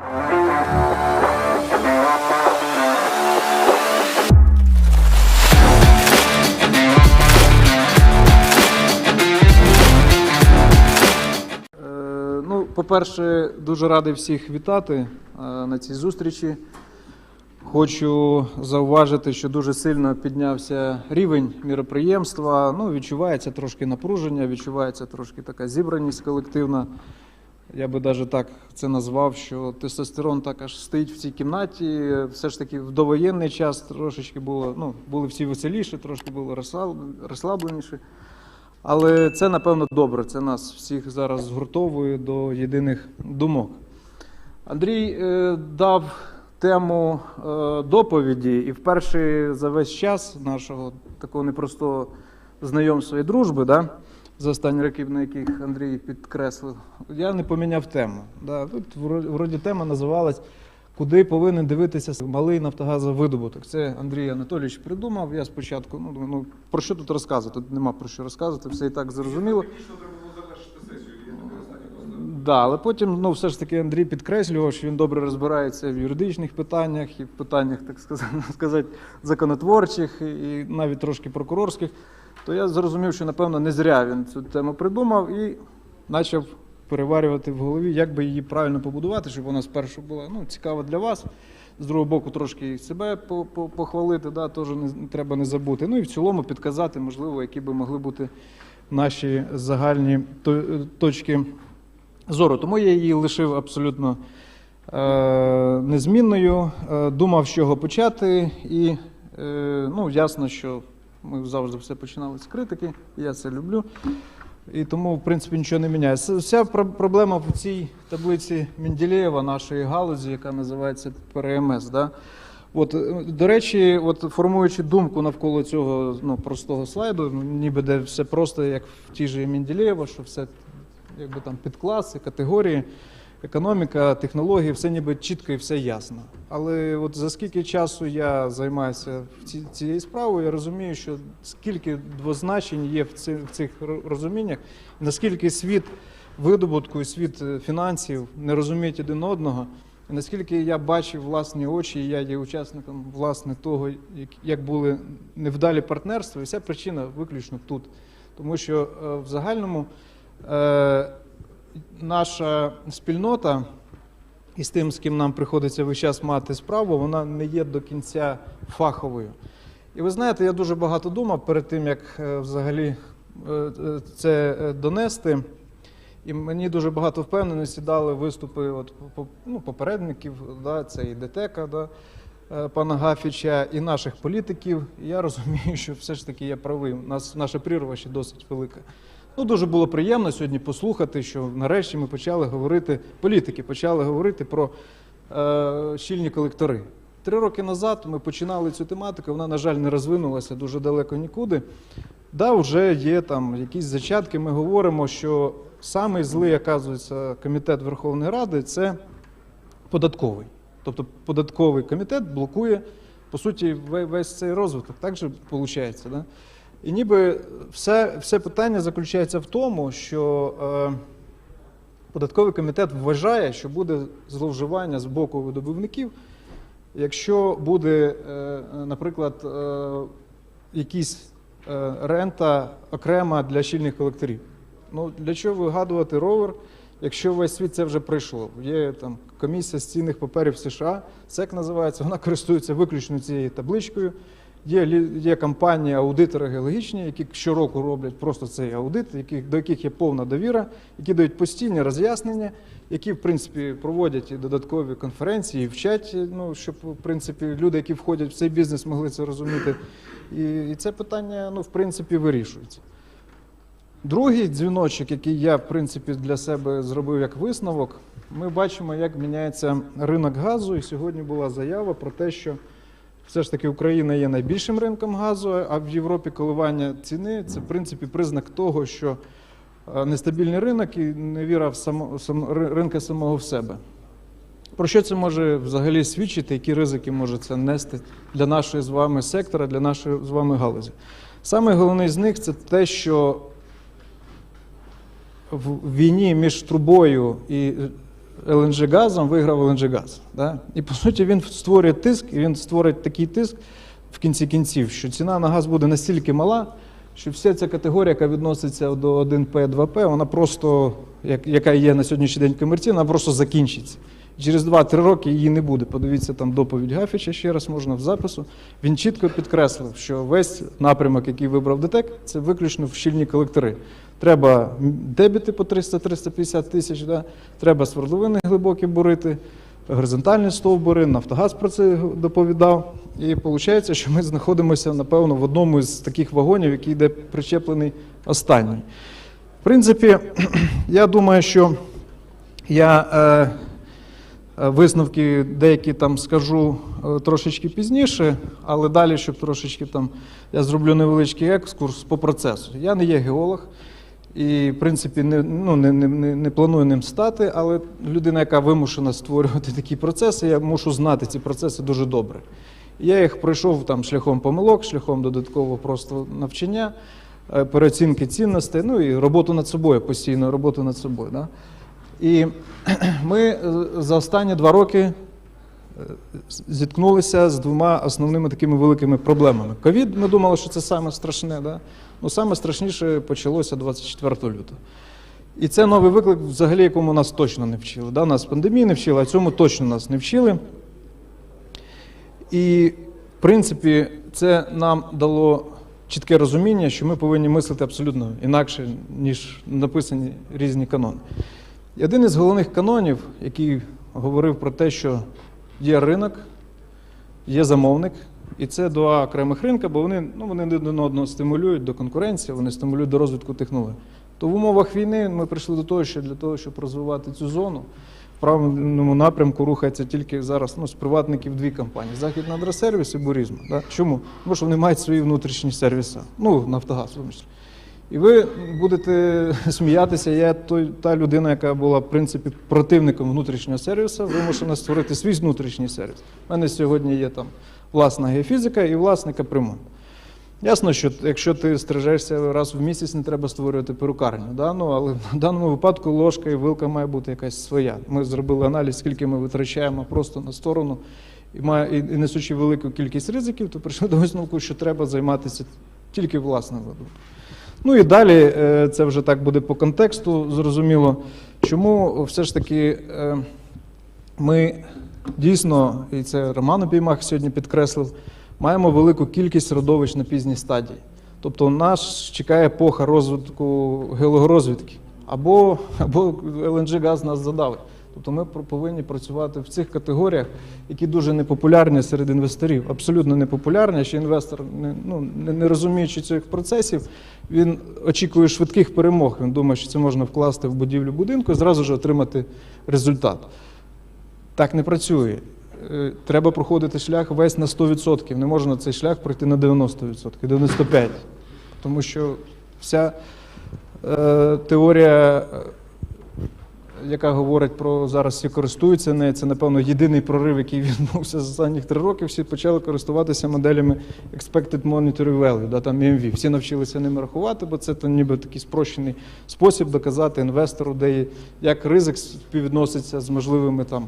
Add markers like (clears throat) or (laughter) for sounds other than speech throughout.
Е, Ну, по-перше, дуже радий всіх вітати е, на цій зустрічі. Хочу зауважити, що дуже сильно піднявся рівень міроприємства. Ну, відчувається трошки напруження, відчувається трошки така зібраність колективна. Я би навіть так це назвав, що тестостерон так аж стоїть в цій кімнаті. Все ж таки в довоєнний час трошечки було, ну, були всі веселіші, трошки було розслаб- розслабленіші. Але це, напевно, добре. Це нас всіх зараз згуртовує до єдиних думок. Андрій е, дав тему е, доповіді, і вперше за весь час нашого такого непростого знайомства і дружби, да, за останні роки, на яких Андрій підкреслив, я не поміняв тему. Да. Тут вроді тема називалась Куди повинен дивитися малий нафтогазовидобуток. Це Андрій Анатолійович придумав. Я спочатку ну, ну про що тут розказувати? Тут нема про що розказувати, все і так зрозуміло. Да, але потім ну, все ж таки Андрій підкреслював, що він добре розбирається в юридичних питаннях і в питаннях, так (laughs) сказати законотворчих, і навіть трошки прокурорських. То я зрозумів, що напевно не зря він цю тему придумав і почав переварювати в голові, як би її правильно побудувати, щоб вона спершу була ну, цікава для вас. З другого боку, трошки себе по- по- похвалити, да, теж не треба не забути. Ну і в цілому підказати, можливо, які би могли бути наші загальні точки зору. Тому я її лишив абсолютно е, незмінною. Е, думав, з чого почати, і е, ну, ясно, що ми завжди все починали з критики, я це люблю. І тому, в принципі, нічого не міняється. Вся проблема в цій таблиці Менделєєва, нашої галузі, яка називається ПРМС. Да? От, е, до речі, от формуючи думку навколо цього ну, простого слайду, ну, ніби де все просто як в тій же Менделєєва, що все якби там підкласи, категорії, економіка, технології, все ніби чітко і все ясно. Але от за скільки часу я займаюся ці- цією справою, я розумію, що скільки двозначень є в цих, розуміннях, наскільки світ видобутку і світ е, фінансів не розуміють один одного. І наскільки я бачив власні очі, я є учасником власне того, як- як були невдалі партнерства, і вся причина виключно тут. Тому що е, в загальному е, наша спільнота і з тим, з ким нам приходиться весь час мати справу, вона не є до кінця фаховою. І ви знаєте, я дуже багато думав перед тим, як е, взагалі е, це е, донести. І мені дуже багато впевненості дали виступи от, ну, попередників, да, це і ДТЕКа, да, пана Гафіча, і наших політиків. І я (laughs) розумію, що все ж таки я правий. Нас наша прірва ще досить велика. Ну, дуже було приємно сьогодні послухати, що нарешті ми почали говорити, політики почали говорити про е, щільні колектори. Три роки назад ми починали цю тематику, вона, на жаль, не розвинулася дуже далеко нікуди. Да, вже є там якісь зачатки. Ми говоримо, що самий злий, оказується, комітет Верховної Ради це податковий. Тобто податковий комітет блокує, по суті, весь цей розвиток. Так же виходить? І ніби все, все питання заключається в тому, що е, податковий комітет вважає, що буде зловживання з боку видобувників, якщо буде, е, наприклад, е, якісь е, рента окрема для щільних колекторів. Ну, для чого вигадувати ровер, якщо весь світ це вже пройшло? Є там комісія з цінних паперів США, СЕК називається, вона користується виключно цією табличкою. Є, є компанії, аудитори геологічні, які щороку роблять просто цей аудит, яких, до яких є повна довіра, які дають постійні роз'яснення, які, в принципі, проводять і додаткові конференції, і вчать, ну, щоб, в принципі, люди, які входять в цей бізнес, могли це розуміти. І, і це питання, ну, в принципі, вирішується. Другий дзвіночок, який я, в принципі, для себе зробив як висновок, ми бачимо, як міняється ринок газу. І сьогодні була заява про те, що все ж таки Україна є найбільшим ринком газу, а в Європі коливання ціни це, в принципі, признак того, що е, нестабільний ринок і невіра в само, сам, ри- ринка самого в себе. Про що це може взагалі свідчити, які ризики може це нести для нашої з вами сектора, для нашої з вами галузі? Саме головне з них це те, що в війні між трубою і ЛНЖ газом, виграв ЛНЖ газ. Да? І по суті він створює тиск, і він створить такий тиск в кінці кінців, що ціна на газ буде настільки мала, що вся ця категорія, яка відноситься до 1П, 2П, вона просто, як, яка є на сьогоднішній день комерційна, вона просто закінчиться. Через 2-3 роки її не буде. Подивіться там доповідь Гафіча ще раз можна в запису. Він чітко підкреслив, що весь напрямок, який вибрав ДТЕК, це виключно в щільні колектори. Треба дебіти по 300-350 тисяч, да? треба свердловини глибокі бурити, горизонтальні стовбури, Нафтогаз про це доповідав. І виходить, що ми знаходимося, напевно, в одному з таких вагонів, який йде причеплений останній. В принципі, (clears throat) я думаю, що я е, е, висновки деякі там скажу е, трошечки пізніше, але далі, щоб трошечки там я зроблю невеличкий екскурс по процесу. Я не є геолог і, в принципі, не, ну, не, не, не, планую ним стати, але людина, яка вимушена створювати такі процеси, я мушу знати ці процеси дуже добре. Я їх пройшов там шляхом помилок, шляхом додаткового просто навчання, е, переоцінки цінностей, ну і роботу над собою, постійно роботу над собою. Да? І (clears throat) ми е, за останні два роки зіткнулися з двома основними такими великими проблемами. Ковід, ми думали, що це саме страшне, да? ну саме страшніше почалося 24 лютого. І це новий виклик, взагалі, якому нас точно не вчили. Да? Нас пандемії не вчили, а цьому точно нас не вчили. І, в принципі, це нам дало чітке розуміння, що ми повинні мислити абсолютно інакше, ніж написані різні канони. І один із головних канонів, який говорив про те, що є ринок, є замовник, і це два окремих ринка, бо вони, ну, вони один одного стимулюють до конкуренції, вони стимулюють до розвитку технологій. То в умовах війни ми прийшли до того, що для того, щоб розвивати цю зону, в правильному напрямку рухається тільки зараз ну, з приватників дві компанії: Західна Адросервіс і Бурізма. Да? Чому? Тому що вони мають свої внутрішні сервіси. Ну, Нафтогаз, в тому числі. І ви будете (laughs) сміятися, я той, та людина, яка була в принципі противником внутрішнього сервісу, вимушена створити свій внутрішній сервіс. У мене сьогодні є там власна геофізика і власна капремонт. Ясно, що якщо ти стрижешся раз в місяць, не треба створювати перукарню. Да? Ну, але в даному випадку ложка і вилка має бути якась своя. Ми зробили аналіз, скільки ми витрачаємо просто на сторону, і, має, і несучи велику кількість ризиків, то прийшли до висновку, що треба займатися тільки власним видом. Ну і далі е, це вже так буде по контексту, зрозуміло, чому все ж таки е, ми дійсно, і це Роман Обіймах сьогодні підкреслив, маємо велику кількість родовищ на пізній стадії. Тобто нас чекає епоха розвитку геологорозвідки, або, або ЛНЖ-газ нас задавить. Тобто ми повинні працювати в цих категоріях, які дуже непопулярні серед інвесторів. Абсолютно непопулярні. Ще інвестор, не, ну, не розуміючи цих процесів, він очікує швидких перемог. Він думає, що це можна вкласти в будівлю будинку і зразу ж отримати результат. Так не працює. Е, Треба проходити шлях весь на 100%. Не можна цей шлях пройти на 90%, 95%. Тому що вся е, теорія, е, яка говорить про зараз всі користуються нею, це, напевно, єдиний прорив, який відбувся (laughs) за останніх три роки. Всі почали користуватися моделями Expected Monetary Value, да, там EMV. Всі навчилися ними рахувати, бо це то, ніби такий спрощений спосіб доказати інвестору, де є- як ризик співвідноситься з можливими там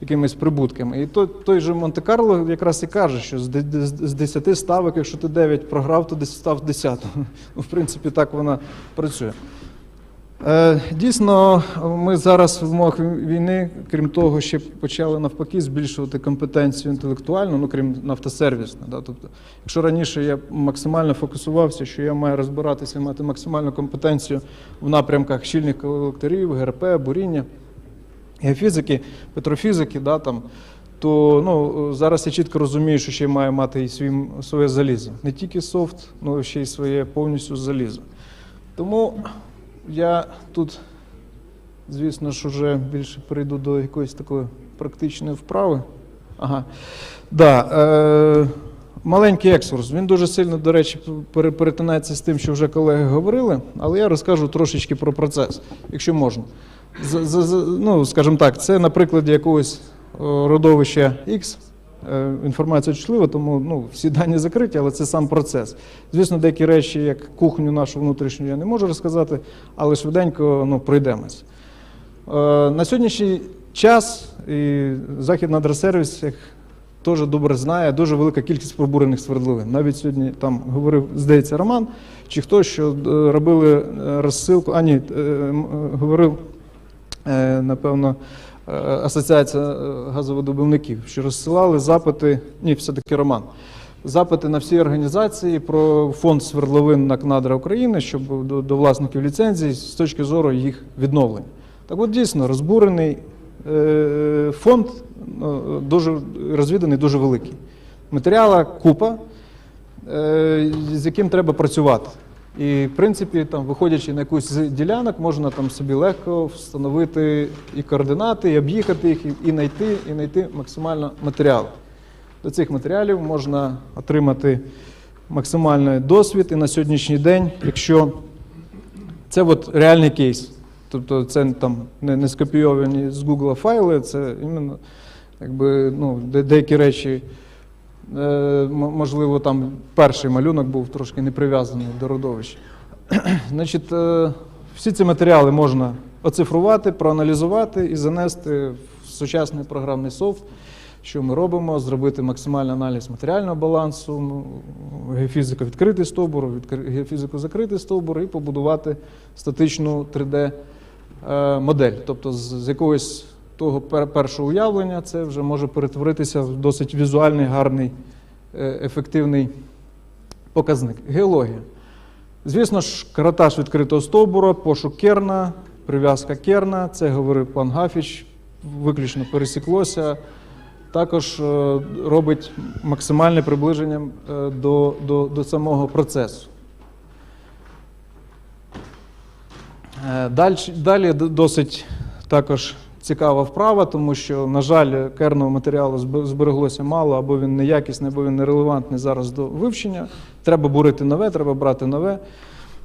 якимись прибутками. І той, той же Монте-Карло якраз і каже, що з 10 ставок, якщо ти 9 програв, то десь став 10. (laughs) Ну, в принципі, так вона працює. Е, Дійсно, ми зараз в умовах війни, крім того, ще почали навпаки збільшувати компетенцію інтелектуальну, ну крім нафтосервісну. Да? Тобто, якщо раніше я максимально фокусувався, що я маю розбиратися, і мати максимальну компетенцію в напрямках щільних колекторів, ГРП, буріння, геофізики, петрофізики, да, там, то ну, зараз я чітко розумію, що ще маю мати і свій, своє залізо. Не тільки софт, але ще й своє повністю залізо. Тому я тут, звісно ж, вже більше перейду до якоїсь такої практичної вправи. Ага. Да, е, маленький екскурс. Він дуже сильно, до речі, перетинається з тим, що вже колеги говорили, але я розкажу трошечки про процес, якщо можна. З, з, ну, скажімо так, це на прикладі якогось родовища X. Е, Інформація чутлива, тому ну, всі дані закриті, але це сам процес. Звісно, деякі речі, як кухню нашу внутрішню, я не можу розказати, але швиденько ну, пройдемось. Е, На сьогоднішній час, і Західнадросервіс, як теж добре знає, дуже велика кількість пробурених свердловин. Навіть сьогодні там говорив, здається, Роман, чи хтось, що е, робили розсилку, а ні, говорив, напевно, Асоціація е, газовидобувників, що розсилали запити, ні, все-таки Роман. Запити на всі організації про фонд свердловин НАК «Надра України, щоб до, до власників ліцензій з точки зору їх відновлення. Так от дійсно розбурений е, фонд ну, дуже розвіданий, дуже великий. Матеріала купа, е, з яким треба працювати. І, в принципі, там, виходячи на якусь з ділянок, можна там собі легко встановити і координати, і об'їхати їх, і, знайти, і знайти максимально матеріал. До цих матеріалів можна отримати максимальний досвід. І на сьогоднішній день, якщо це от реальний кейс, тобто це там не, не скопійовані з Google файли, це іменно якби, ну, де- деякі речі, можливо, там перший малюнок був трошки не прив'язаний до родовища. (clears throat) Значить, е, всі ці матеріали можна оцифрувати, проаналізувати і занести в сучасний програмний софт. Що ми робимо? Зробити максимальний аналіз матеріального балансу, ну, геофізико відкритий стовбур, геофізико закритий стовбур і побудувати статичну 3D е. Тобто з якогось того першого уявлення це вже може перетворитися в досить візуальний, гарний, е, ефективний показник. Геологія. Звісно ж, каратаж відкритого стовбура, пошук керна, прив'язка керна, це говорив пан Гафіч, виключно пересіклося. Також е, робить максимальне приближення е, до, до, до самого процесу. Далі досить також цікава вправа, тому що, на жаль, керного матеріалу збереглося мало, або він неякісний, або він нерелевантний зараз до вивчення. Треба бурити нове, треба брати нове.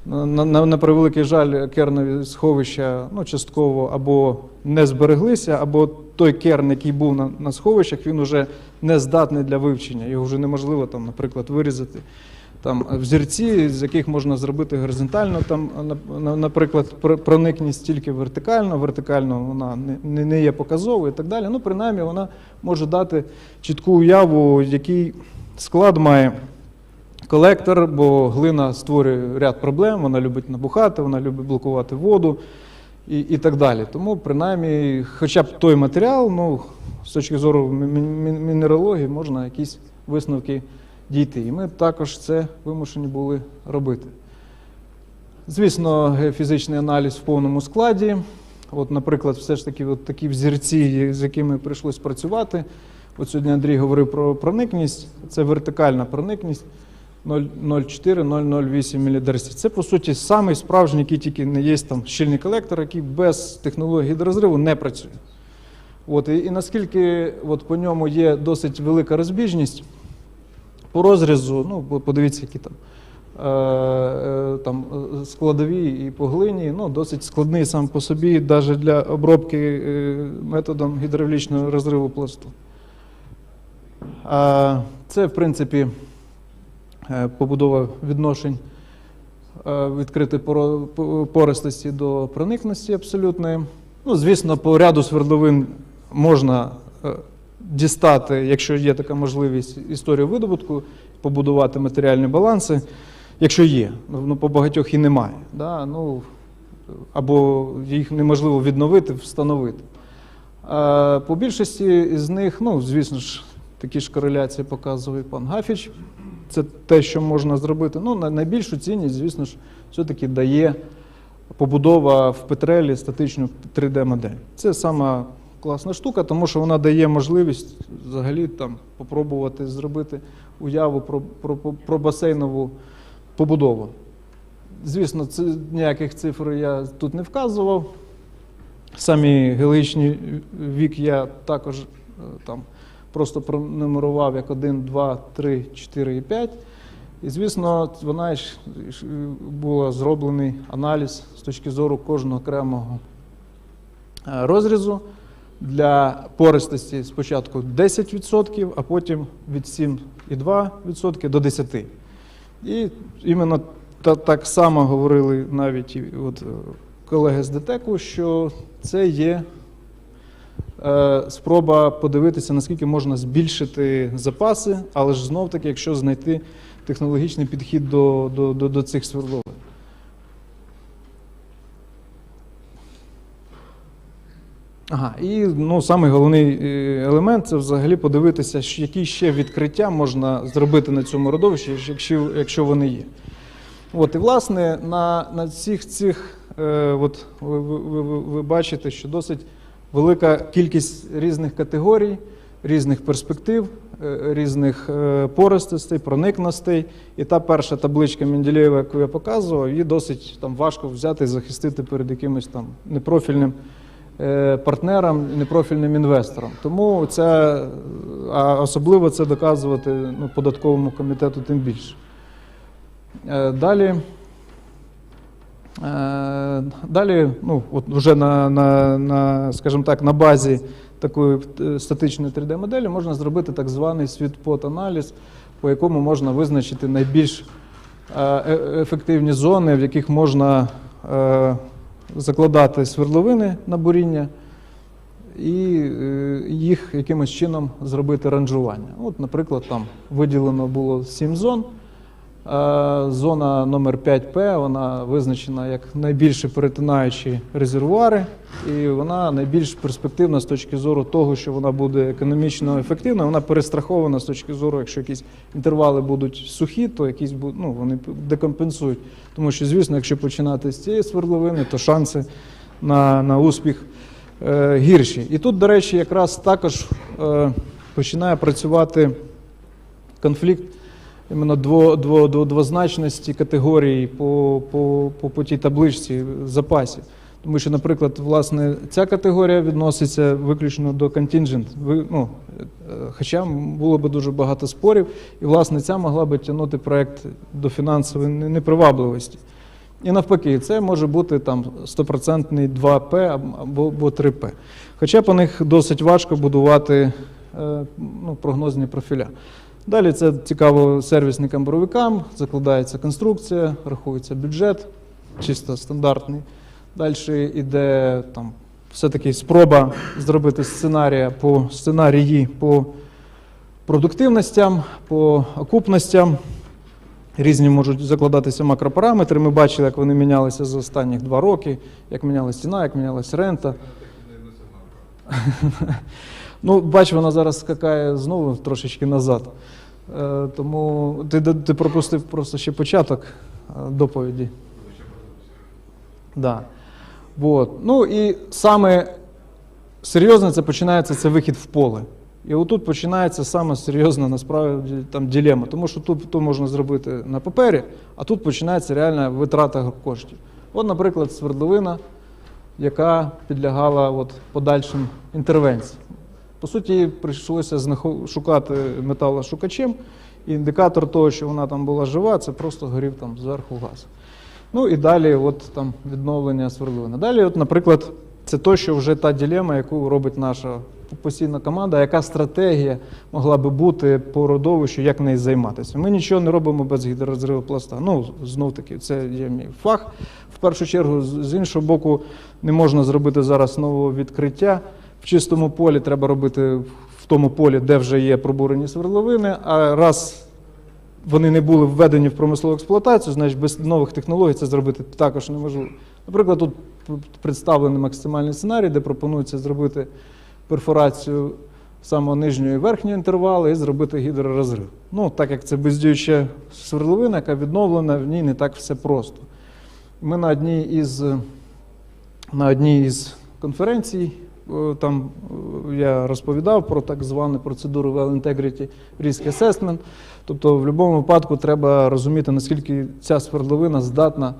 На, на, на превеликий жаль, кернові сховища ну, частково або не збереглися, або той керн, який був на, на сховищах, він вже не здатний для вивчення. Його вже неможливо, там, наприклад, вирізати. Там взірці, з яких можна зробити горизонтально, там, на- наприклад, пр- проникність тільки вертикально, вертикально вона не- не, є показовою і так далі. Ну, принаймні, вона може дати чітку уяву, який склад має колектор, бо глина створює ряд проблем, вона любить набухати, вона любить блокувати воду і, і так далі. Тому, принаймні, хоча б той матеріал, ну, з точки зору мі- мі- мі- мінералогії, можна якісь висновки дійти. І ми також це вимушені були робити. Звісно, геофізичний аналіз в повному складі. От, наприклад, все ж таки от такі взірці, з якими прийшлось працювати. От сьогодні Андрій говорив про проникність, це вертикальна проникність 0,04-0,08 мілідерсів. Це, по суті, самий справжній, який тільки не є там щільний колектор, який без технології гідрозриву не працює. От, і, і наскільки от, по ньому є досить велика розбіжність, по розрізу, ну, подивіться, які там, е, е, там е, складові і по глині, ну, досить складний сам по собі, навіть для обробки методом гідравлічного розриву пласту. Це, в принципі, побудова відношень відкритої пористості до проникності абсолютної. Ну, звісно, по ряду свердловин можна дістати, якщо є така можливість, історію видобутку, побудувати матеріальні баланси, якщо є. Ну, по багатьох і немає. Да? Ну, або їх неможливо відновити, встановити. А по більшості з них, ну, звісно ж, такі ж кореляції показує пан Гафіч. Це те, що можна зробити. Ну, на- найбільшу цінність, звісно ж, все-таки дає побудова в Петрелі статичну 3D-модель. Це сама класна штука, тому що вона дає можливість взагалі там попробувати зробити уяву про, про, про басейнову побудову. Звісно, це, ніяких цифр я тут не вказував. Самі геологічні вік я також е, там просто пронумерував як 1, 2, 3, 4 і 5. І, звісно, вона ж була зроблений аналіз з точки зору кожного окремого е, розрізу. Для пористості спочатку 10%, а потім від 7,2% до 10%. І іменно так само говорили навіть е, колеги з ДТЕКу, що це є е, спроба подивитися, наскільки можна збільшити запаси, але ж знов таки, якщо знайти технологічний підхід до цих свердловин. Ага, і ну, самий головний е, елемент це взагалі подивитися, які ще відкриття можна зробити на цьому родовищі, якщо, якщо вони є. От, і власне на, на всіх цих, е, от, ви, ви, ви, ви бачите, що досить велика кількість різних категорій, різних перспектив, е, різних е, пористостей, проникностей. І та перша табличка Менделєєва, яку я показував, її досить там, важко взяти і захистити перед якимось там непрофільним партнерам, непрофільним інвесторам. Тому це, а особливо це доказувати ну, податковому комітету тим більше. Е, Далі, е, далі ну, от вже на, на, на, скажімо так, на базі такої е, статичної 3D-моделі можна зробити так званий світ-пот-аналіз, по якому можна визначити найбільш е, е- ефективні зони, в яких можна е, закладати свердловини на буріння і е, їх якимось чином зробити ранжування. От, наприклад, там виділено було 7 зон. Е, Зона номер 5П, вона визначена як найбільше перетинаючі резервуари, і вона найбільш перспективна з точки зору того, що вона буде економічно ефективна. Вона перестрахована з точки зору, якщо якісь інтервали будуть сухі, то якісь ну, вони декомпенсують. Тому що, звісно, якщо починати з цієї свердловини, то шанси на, на успіх е, гірші. І тут, до речі, якраз також е, починає працювати конфлікт іменно дво, дво, дво, двозначності категорій по, по, по, по тій табличці запасів. Тому що, наприклад, власне, ця категорія відноситься виключно до contingent. Ну, е, хоча було би дуже багато спорів, і власне ця могла би тягнути проект до фінансової непривабливості. І навпаки, це може бути там стопроцентний 2П або, або 3П. Хоча по них досить важко будувати е, ну, прогнозні профіля. Далі це цікаво сервісникам боровикам, закладається конструкція, рахується бюджет, чисто стандартний. Далі йде там все-таки спроба зробити сценарія по сценарії по продуктивностям, по окупностям. Різні можуть закладатися макропараметри. Ми бачили, як вони мінялися за останні два роки, як мінялася ціна, як мінялася рента. (laughs) Ну, бач, вона зараз скакає знову трошечки назад. Е, тому ти, ти пропустив просто ще початок е, доповіді. Да. Вот. Ну і саме серйозне це починається це вихід в поле. І отут починається саме серйозна насправді там ділема, тому що тут то можна зробити на папері, а тут починається реальна витрата коштів. От, наприклад, свердловина, яка підлягала от подальшим інтервенціям. По суті, прийшлося шукати металошукачем, і індикатор того, що вона там була жива, це просто горів там зверху газ. Ну і далі, от там відновлення свердловини. Далі, от, наприклад, це то, що вже та ділема, яку робить наша постійна команда, яка стратегія могла би бути по родовищу, як нею займатися. Ми нічого не робимо без гідророзриву пласта. Ну, знов таки, це є мій фах. В першу чергу, з іншого боку, не можна зробити зараз нового відкриття. В чистому полі треба робити в тому полі, де вже є пробурені свердловини. А раз вони не були введені в промислову експлуатацію, значить без нових технологій це зробити також неможливо. Наприклад, тут представлений максимальний сценарій, де пропонується зробити перфорацію самого нижнього і верхнього інтервалу і зробити гідророзрив. Ну, так як це бездіюча свердловина, яка відновлена, в ній не так все просто. Ми на одній із, на одній із конференцій там е, я розповідав про так звану процедуру Well Integrity Risk Assessment. Тобто, в будь-якому випадку треба розуміти, наскільки ця свердловина здатна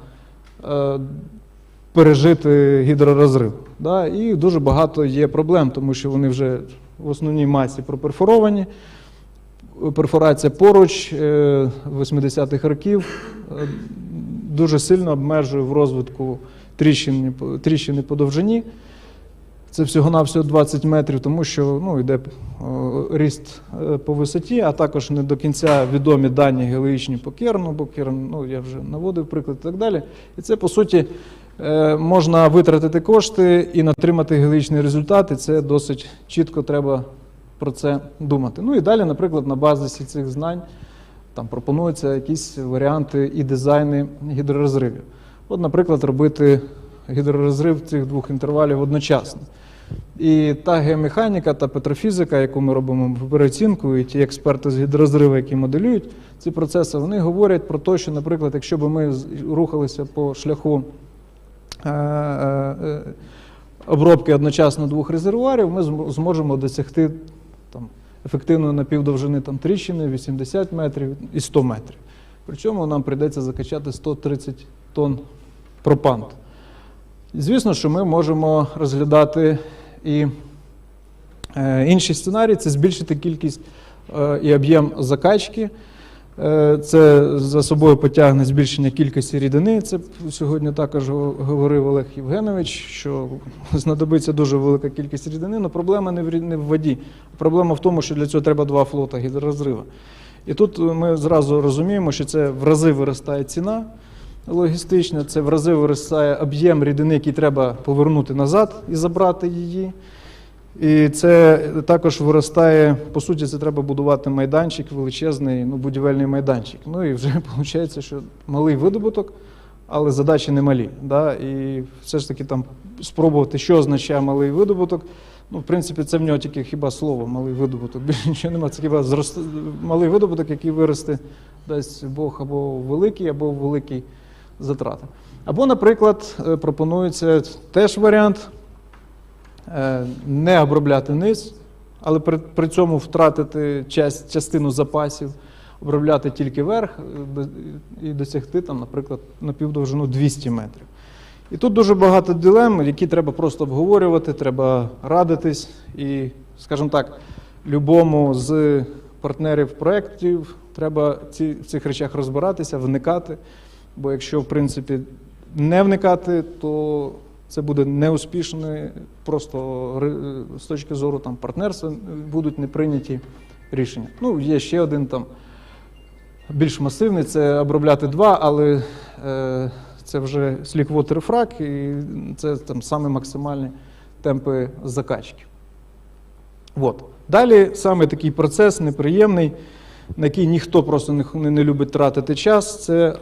е, пережити гідророзрив. Да? І дуже багато є проблем, тому що вони вже в основній масі проперфоровані. Перфорація поруч е, 80-х років е, дуже сильно обмежує в розвитку тріщини, тріщини по довжині. Це всього-навсього 20 метрів, тому що ну, йде е, ріст е, по висоті, а також не до кінця відомі дані геологічні по керну, бо керн, ну, я вже наводив приклад і так далі. І це, по суті, е, можна витратити кошти і отримати геологічний результат, і це досить чітко треба про це думати. Ну і далі, наприклад, на базі цих знань там пропонуються якісь варіанти і дизайни гідророзривів. От, наприклад, робити гідророзрив цих двох інтервалів одночасно. І та геомеханіка та петрофізика, яку ми робимо переоцінку, і ті експерти з гідророзриву, які моделюють ці процеси, вони говорять про те, що, наприклад, якщо б ми рухалися по шляху е, е, е, обробки одночасно двох резервуарів, ми зможемо досягти там, ефективної напівдовжини там, тріщини 80 метрів і 100 метрів. Причому нам прийдеться закачати 130 тонн пропанту. Звісно, що ми можемо розглядати і е, інший сценарій це збільшити кількість е, і об'єм закачки. Е, Це за собою потягне збільшення кількості рідини. Це сьогодні також говорив Олег Євгенович, що знадобиться дуже велика кількість рідини. але проблема не в, рі- не в воді. Проблема в тому, що для цього треба два флота гідророзрива. І тут ми зразу розуміємо, що це в рази виростає ціна логістична, це в рази виростає об'єм рідини, який треба повернути назад і забрати її. І це також виростає, по суті, це треба будувати майданчик, величезний, ну, будівельний майданчик. Ну і вже (laughs) виходить, що малий видобуток, але задачі не малі. Да? І все ж таки там спробувати, що означає малий видобуток. Ну, в принципі, це в нього тільки хіба слово малий видобуток. (laughs) Більше нічого немає. Це хіба зрост... малий видобуток, який виросте, дасть Бог або великий, або великий затрати. Або, наприклад, е, пропонується теж варіант е, не обробляти низ, але при, при цьому втратити часть, частину запасів, обробляти тільки верх е, і досягти, там, наприклад, на півдовжину 200 метрів. І тут дуже багато дилем, які треба просто обговорювати, треба радитись. І, скажімо так, любому з партнерів проєктів треба в цих речах розбиратися, вникати. Бо якщо, в принципі, не вникати, то це буде неуспішне, просто з точки зору там, партнерства будуть не прийняті рішення. Ну, є ще один там більш масивний це обробляти два, але е, це вже слік-вотер фрак, і це там саме максимальні темпи закачки. От. Далі саме такий процес неприємний, на який ніхто просто не, не любить тратити час, це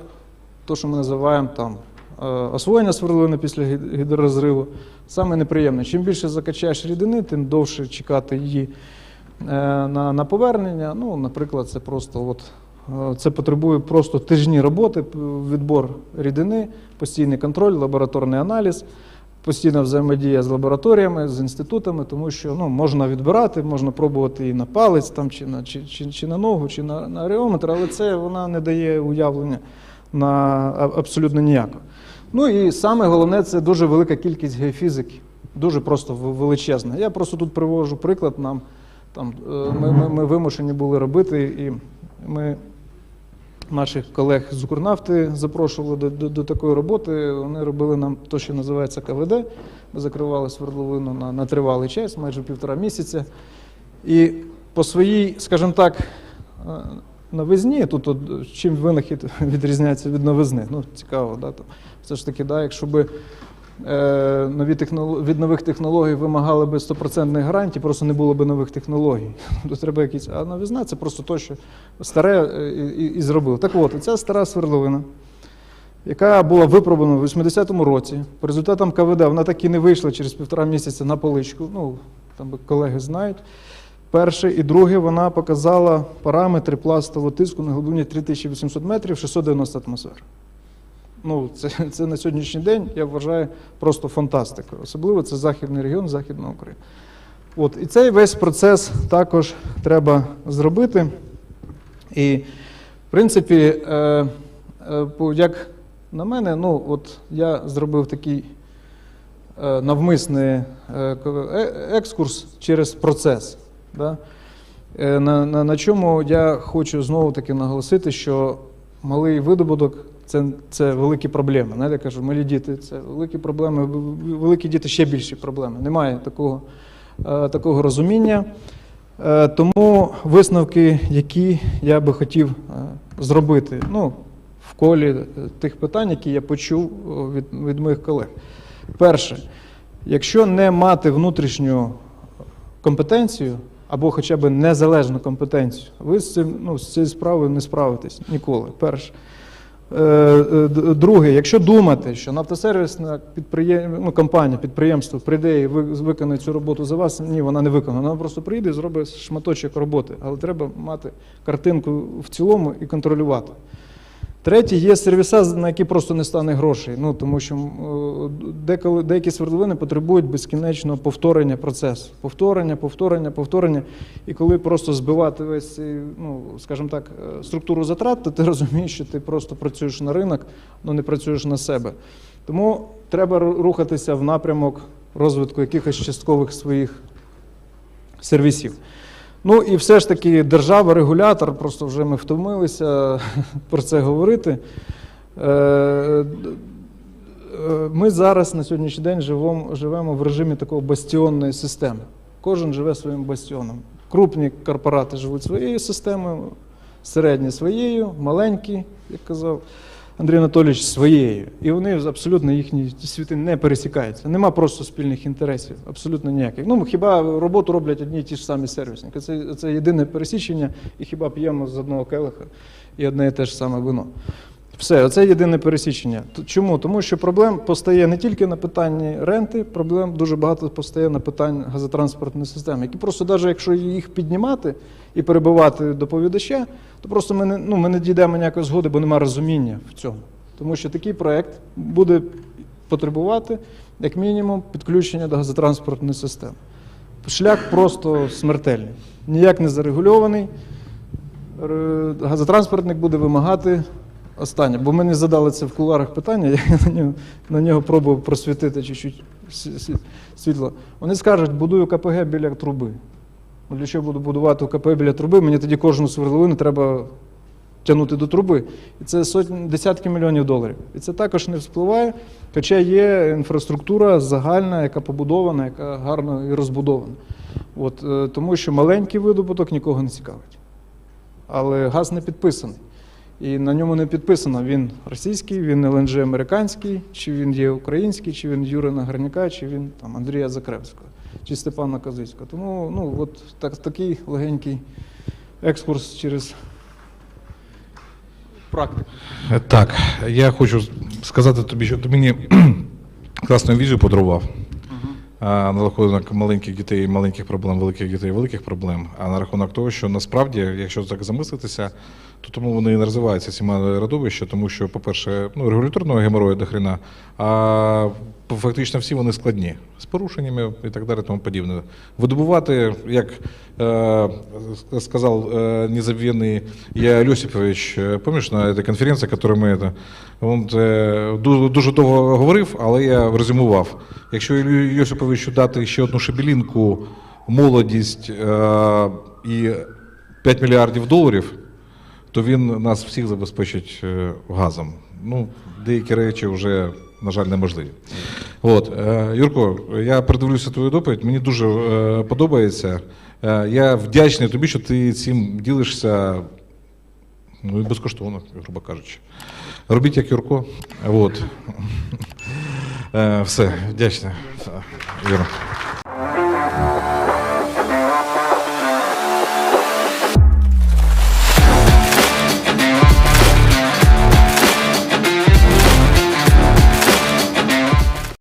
те, що ми називаємо там е, освоєння сверлини після гідророзриву. Саме неприємне. Чим більше закачаєш рідини, тим довше чекати її е, на, на повернення. Ну, наприклад, це просто от, е, це потребує просто тижні роботи, відбор рідини, постійний контроль, лабораторний аналіз, постійна взаємодія з лабораторіями, з інститутами, тому що ну, можна відбирати, можна пробувати і на палець, там, чи, на, чи, чи, чи на ногу, чи на, на ареометр, але це вона не дає уявлення на абсолютно ніяко. Ну і саме головне це дуже велика кількість геофізики, дуже просто величезна. Я просто тут привожу приклад нам. Там, е, ми, ми, ми вимушені були робити, і ми наших колег з Укрнафти запрошували до, до, до такої роботи. Вони робили нам те, що називається КВД. Ми закривали свердловину на, на тривалий час, майже півтора місяця. І по своїй, скажімо так, е, новизні, тут от, чим винахід (laughs) відрізняється від новизни. Ну, цікаво, да? Там, все ж таки, да, якщо би е, нові технолог... від нових технологій вимагали би 100% гарантій, просто не було б нових технологій. (laughs) То треба якісь. А новизна це просто то, що старе е, і, і, і зробили. Так от, ця стара свердловина, яка була випробувана в 80-му році, по результатам КВД вона так і не вийшла через півтора місяця на поличку. Ну, там колеги знають. Перше і друге, вона показала параметри пластового тиску на глибині 3800 метрів 690 атмосфер. Ну, це, це на сьогоднішній день, я вважаю, просто фантастика. Особливо це західний регіон, Західна Україна. От, і цей весь процес також треба зробити. І, в принципі, е, е, як на мене, ну, от я зробив такий е, навмисний е, е- екскурс через процес. Да? Е, На, на, на чому я хочу знову таки наголосити, що малий видобуток це, це великі проблеми. Знаєте, я кажу, малі діти це великі проблеми, великі діти ще більші проблеми. Немає такого, е, такого розуміння. Е, Тому висновки, які я би хотів зробити, ну, в колі тих питань, які я почув від, від моїх колег. Перше, якщо не мати внутрішню компетенцію або хоча б незалежну компетенцію, ви з цим ну, з цією справою не справитесь ніколи. Перше. Е, е, Друге, якщо думати, що нафтосервісна підприєм... ну, компанія, підприємство прийде і ви- виконає цю роботу за вас, ні, вона не виконана. Вона просто прийде і зробить шматочок роботи. Але треба мати картинку в цілому і контролювати. Третє, є сервіса, на які просто не стане грошей. Ну, тому що е, деколи, деякі свердловини потребують безкінечного повторення процесу. Повторення, повторення, повторення. І коли просто збивати весь ну, скажімо так, е, структуру затрат, то ти розумієш, що ти просто працюєш на ринок, ну не працюєш на себе. Тому треба рухатися в напрямок розвитку якихось часткових своїх сервісів. Ну і все ж таки держава, регулятор, просто вже ми втомилися (laughs) про це говорити. Е, е, Ми зараз на сьогоднішній день живемо, в режимі такого бастіонної системи. Кожен живе своїм бастіоном. Крупні корпорати живуть своєю системою, середні своєю, маленькі, як казав Андрій Анатолійович, своєю. І вони абсолютно їхні світи не пересікаються. Нема просто спільних інтересів, абсолютно ніяких. Ну, хіба роботу роблять одні і ті ж самі сервісники. Це, це єдине пересічення, і хіба п'ємо з одного келиха і одне і те ж саме вино. Все, оце єдине пересічення. Чому? Тому що проблем постає не тільки на питанні ренти, проблем дуже багато постає на питанні газотранспортної системи, які просто, навіть якщо їх піднімати і перебивати доповідача, то просто ми не, ну, ми не дійдемо ніякої згоди, бо немає розуміння в цьому. Тому що такий проект буде потребувати, як мінімум, підключення до газотранспортної системи. Шлях просто смертельний, ніяк не зарегульований. Газотранспортник буде вимагати останнє, бо ми не задали це в кулуарах питання, (laughs) я на нього, на нього пробував просвітити чуть-чуть світло. Вони скажуть, будую КПГ біля труби. Ну, Для чого буду будувати КПГ біля труби? Мені тоді кожну свердловину треба тягнути до труби. І це сотні, десятки мільйонів доларів. І це також не впливає, хоча є інфраструктура загальна, яка побудована, яка гарно і розбудована. От, е, тому що маленький видобуток нікого не цікавить. Але газ не підписаний. І на ньому не підписано, він російський, він ЛНЖ американський, чи він є український, чи він Юрія Нагорняка, чи він там, Андрія Закревського, чи Степана Козицького. Тому ну, от так, такий легенький екскурс через практику. Е, Так, я хочу сказати тобі, що ти мені (clears throat) класну візію подарував. На рахунок маленьких дітей, маленьких проблем, великих дітей, великих проблем. А на рахунок того, що насправді, якщо так замислитися, то тому вони і ці малі родовища, тому що, по-перше, ну, регуляторного геморою до хрена, а фактично всі вони складні з порушеннями і так далі, тому подібне. Видобувати, як е, сказав е, незабвенный я Льосипович, е, пам'ятаєш на цій конференції, яку ми це, він е, дуже, довго говорив, але я резюмував. Якщо Йосиповичу дати ще одну шебелінку, молодість е, і 5 мільярдів доларів, то він нас всіх забезпечить е, газом. Ну, деякі речі вже, на жаль, неможливі. От, е, Юрко, я передивлюся твою доповідь, мені дуже е, подобається. Я вдячний тобі, що ти цим ділишся ну, і безкоштовно, грубо кажучи. Робіть як Юрко. От. (laughs) Все, вдячний. Юра.